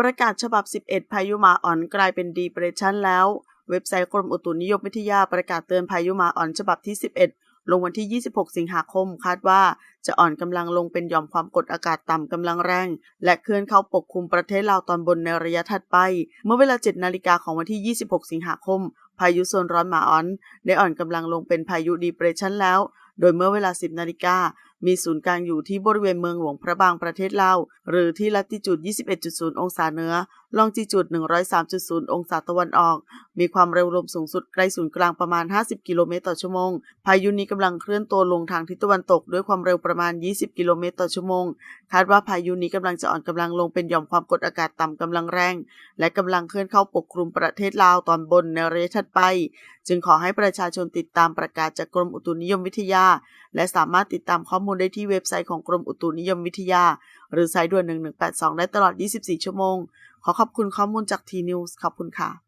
ประกาศฉบับ 11 พายุมาอ่อนกลายเป็นดีเปรสชันแล้ว เว็บไซต์กรมอุตุนิยมวิทยาประกาศเตือนพายุมาอ่อนฉบับที่ 11 ลงวันที่ 26 สิงหาคม คาดว่าจะอ่อนกำลังลงเป็นหย่อมความกดอากาศต่ำกำลังแรง และเคลื่อนเข้าปกคลุมประเทศลาวตอนบนในระยะถัดไป เมื่อเวลา 7 นาฬิกาของวันที่ 26 สิงหาคม พายุโซนร้อนหมาอ่อนได้อ่อนกำลังลงเป็นพายุดีเปรชันแล้ว โดยเมื่อเวลา 10 นาฬิกา มีศูนย์กลางอยู่ที่บริเวณเมืองหลวงพระบางประเทศลาว หรือที่ลัติจูด 21.0 องศาเหนือ ลองจีจูด 103.0 องศาตะวันออก มีความเร็วลมสูงสุดใกล้ศูนย์กลางประมาณ 50 กิโลเมตรต่อชั่วโมง พายุนี้กำลังเคลื่อนตัวลงทางทิศตะวันตกด้วยความเร็วประมาณ 20 กิโลเมตรต่อชั่วโมง คาดว่าพายุนี้กำลังจะอ่อนกำลังลงเป็นหย่อมความกดอากาศต่ำกำลังแรง และกำลังเคลื่อนเข้าปกคลุมประเทศลาวตอนบนในระยะดไป จึงขอให้ประชาชนติดตามประกาศจากกรมอุตุนิยมวิทยา และสามารถติดตามข้อมูลได้ที่เว็บไซต์ของกรมอุตุนิยมวิทยา หรือสายด่วน 1182 ได้ตลอด 24 ชั่วโมง ขอขอบคุณข้อมูลจากทีนิวส์ขอบคุณค่ะ